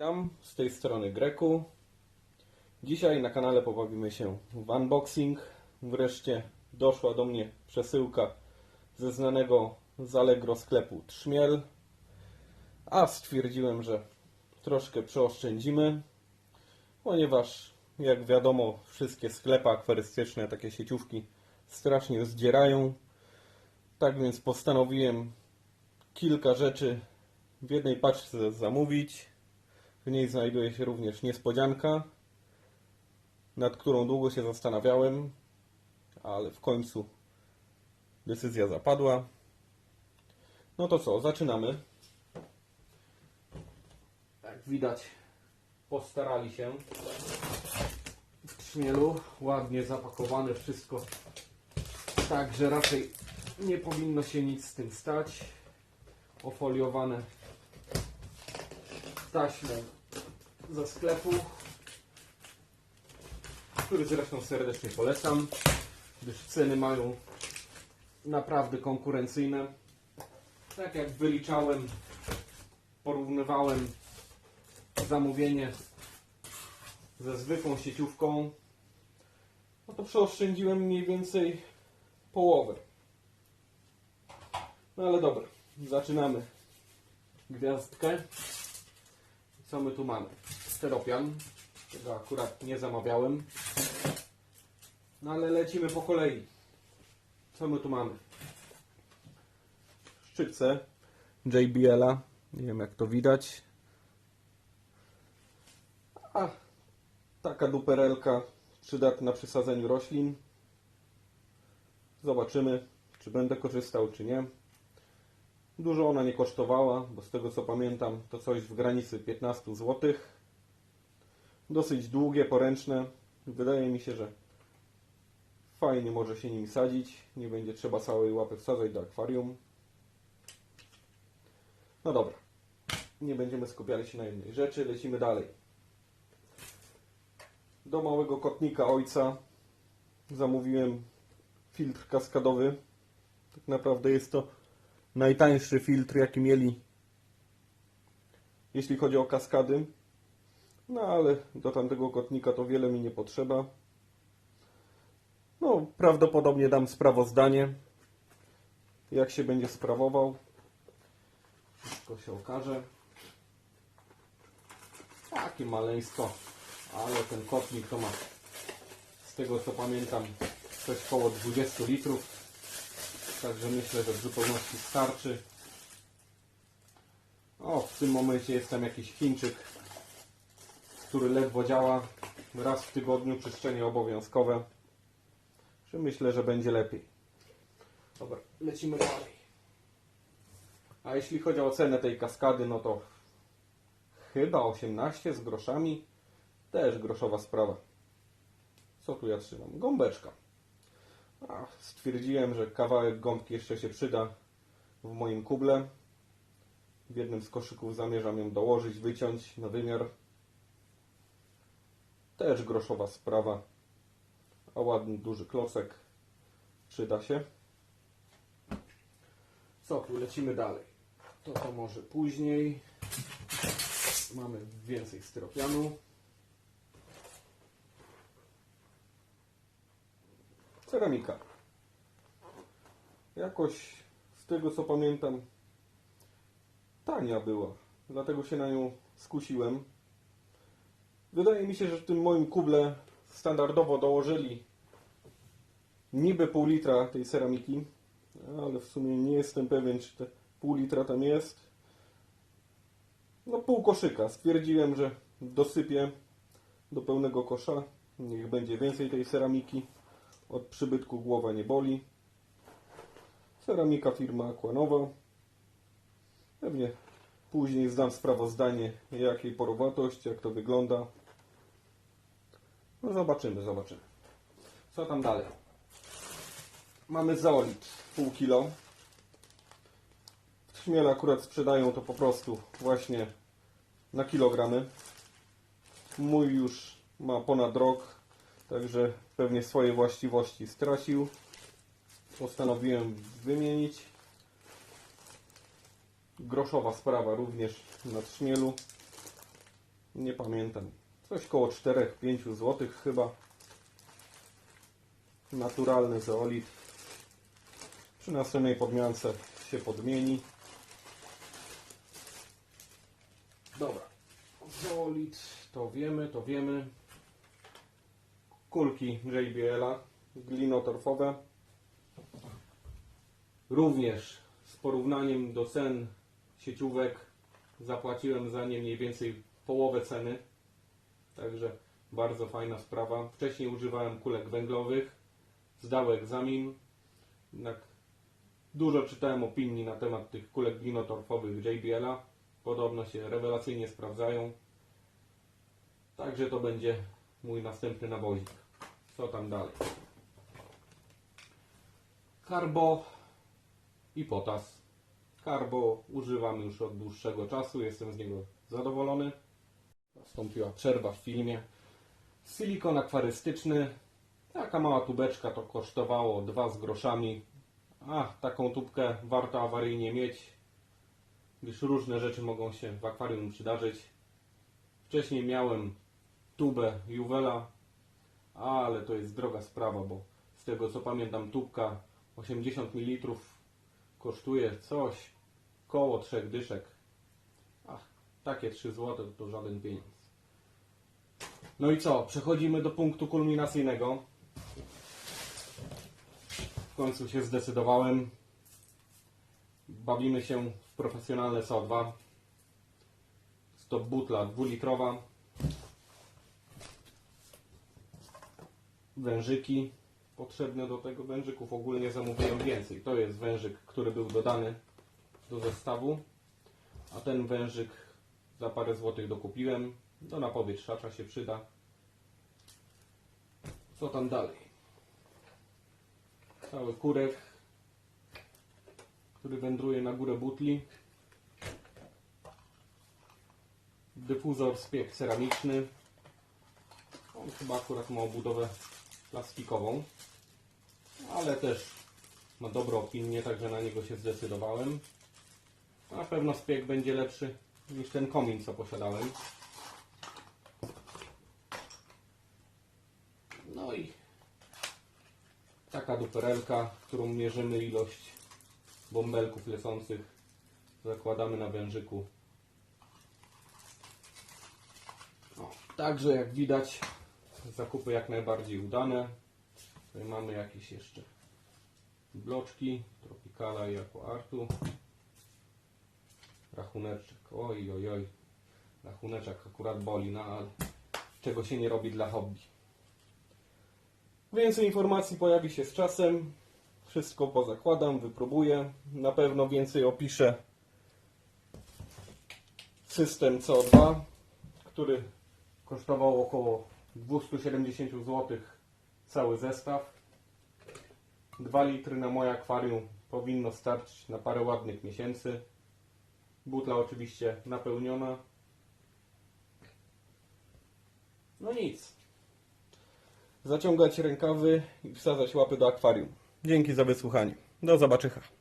Witam, z tej strony Greku. Dzisiaj na kanale pobawimy się w unboxing. Wreszcie doszła do mnie przesyłka ze znanego z Allegro sklepu Trzmiel. A stwierdziłem, że troszkę przeoszczędzimy, ponieważ jak wiadomo wszystkie sklepy akwarystyczne, takie sieciówki strasznie zdzierają. Tak więc postanowiłem kilka rzeczy w jednej paczce zamówić. W niej znajduje się również niespodzianka, nad którą długo się zastanawiałem, ale w końcu decyzja zapadła. No to co, zaczynamy. Jak widać, postarali się. W trzmielu ładnie zapakowane wszystko, tak że raczej nie powinno się nic z tym stać. Ofoliowane taśmą ze sklepu, który zresztą serdecznie polecam, gdyż ceny mają naprawdę konkurencyjne. Tak jak wyliczałem, porównywałem zamówienie ze zwykłą sieciówką, no to przeoszczędziłem mniej więcej połowę. No ale dobra, zaczynamy gwiazdkę. Co my tu mamy? Steropian. Tego akurat nie zamawiałem. No ale lecimy po kolei. Co my tu mamy? Szczytce JBL-a. Nie wiem jak to widać. A taka duperelka przydatna przy sadzeniu roślin. Zobaczymy, czy będę korzystał, czy nie. Dużo ona nie kosztowała, bo z tego co pamiętam, to coś w granicy 15 zł. Dosyć długie, poręczne. Wydaje mi się, że fajnie może się nim sadzić. Nie będzie trzeba całej łapy wsadzać do akwarium. No dobra. Nie będziemy skupiali się na jednej rzeczy. Lecimy dalej. Do małego kotnika ojca zamówiłem filtr kaskadowy. Tak naprawdę jest to najtańszy filtr, jaki mieli, jeśli chodzi o kaskady. No ale do tamtego kotnika to wiele mi nie potrzeba. No, prawdopodobnie dam sprawozdanie, jak się będzie sprawował. Wszystko się okaże. Takie maleństwo, ale ten kotnik to ma, z tego co pamiętam, coś koło 20 litrów. Także myślę, że w zupełności starczy. O, w tym momencie jest tam jakiś Chińczyk, który ledwo działa. Raz w tygodniu czyszczenie obowiązkowe. Że myślę, że będzie lepiej. Dobra, lecimy dalej. A jeśli chodzi o cenę tej kaskady, no to chyba 18 z groszami. Też groszowa sprawa. Co tu ja trzymam? Gąbeczka. A, stwierdziłem, że kawałek gąbki jeszcze się przyda w moim kuble. W jednym z koszyków zamierzam ją dołożyć, wyciąć na wymiar. Też groszowa sprawa. A ładny, duży klocek przyda się. Co tu, lecimy dalej. To to może później. Mamy więcej styropianu. Ceramika. Jakoś z tego co pamiętam tania była, dlatego się na nią skusiłem. Wydaje mi się, że w tym moim kuble standardowo dołożyli niby pół litra tej ceramiki, ale w sumie nie jestem pewien, czy te pół litra tam jest. No pół koszyka. Stwierdziłem, że dosypię do pełnego kosza. Niech będzie więcej tej ceramiki. Od przybytku głowa nie boli. Ceramika firma Aquanowa. Pewnie później zdam sprawozdanie, jakiej porowatości, jak to wygląda. No zobaczymy, zobaczymy. Co tam dalej? Mamy zaolit pół kilo. W Trzmiele akurat sprzedają to po prostu właśnie na kilogramy. Mój już ma ponad rok, także pewnie swoje właściwości stracił. Postanowiłem wymienić. Groszowa sprawa również na trzmielu. Nie pamiętam. Coś koło 4-5 zł chyba. Naturalny zeolit. Przy następnej podmiance się podmieni. Dobra. Zeolit to wiemy, to wiemy. Kulki JBL-a glinotorfowe. Również z porównaniem do cen sieciówek zapłaciłem za nie mniej więcej połowę ceny. Także bardzo fajna sprawa. Wcześniej używałem kulek węglowych. Zdał egzamin. Jednak dużo czytałem opinii na temat tych kulek glinotorfowych JBL-a. Podobno się rewelacyjnie sprawdzają. Także to będzie mój następny nawozik. Co tam dalej? Karbo i potas. Karbo używam już od dłuższego czasu, jestem z niego zadowolony. Nastąpiła przerwa w filmie. Silikon akwarystyczny. Taka mała tubeczka to kosztowało 2 z groszami. A, taką tubkę warto awaryjnie mieć, gdyż różne rzeczy mogą się w akwarium przydarzyć. Wcześniej miałem tubę Juwela, ale to jest droga sprawa, bo z tego co pamiętam tubka 80 ml kosztuje coś koło trzech dyszek. Ach, takie 3 zł to żaden pieniądz. No i co? Przechodzimy do punktu kulminacyjnego. W końcu się zdecydowałem. Bawimy się w profesjonalne SO2. Jest to butla dwulitrowa. Wężyki potrzebne do tego. Wężyków ogólnie zamówiłem więcej. To jest wężyk, który był dodany do zestawu. A ten wężyk za parę złotych dokupiłem. Do napowietrzacza się przyda. Co tam dalej? Cały kurek, który wędruje na górę butli. Dyfuzor spiek ceramiczny. On chyba akurat ma obudowę plastikową, ale też ma dobrą opinię, także na niego się zdecydowałem. Na pewno spiek będzie lepszy niż ten komin, co posiadałem. No i taka duperelka, którą mierzymy ilość bąbelków lecących. Zakładamy na wężyku. O, także jak widać zakupy jak najbardziej udane. Tutaj mamy jakieś jeszcze bloczki Tropicala i Aquartu. Rachuneczek. Oj, oj, oj. Rachuneczek akurat boli, no ale czego się nie robi dla hobby. Więcej informacji pojawi się z czasem. Wszystko pozakładam, wypróbuję. Na pewno więcej opiszę system CO2, który kosztował około 270 zł cały zestaw. 2 litry na moje akwarium powinno starczyć na parę ładnych miesięcy. Butla oczywiście napełniona. No nic. Zaciągać rękawy i wsadzać łapy do akwarium. Dzięki za wysłuchanie. Do zobaczenia.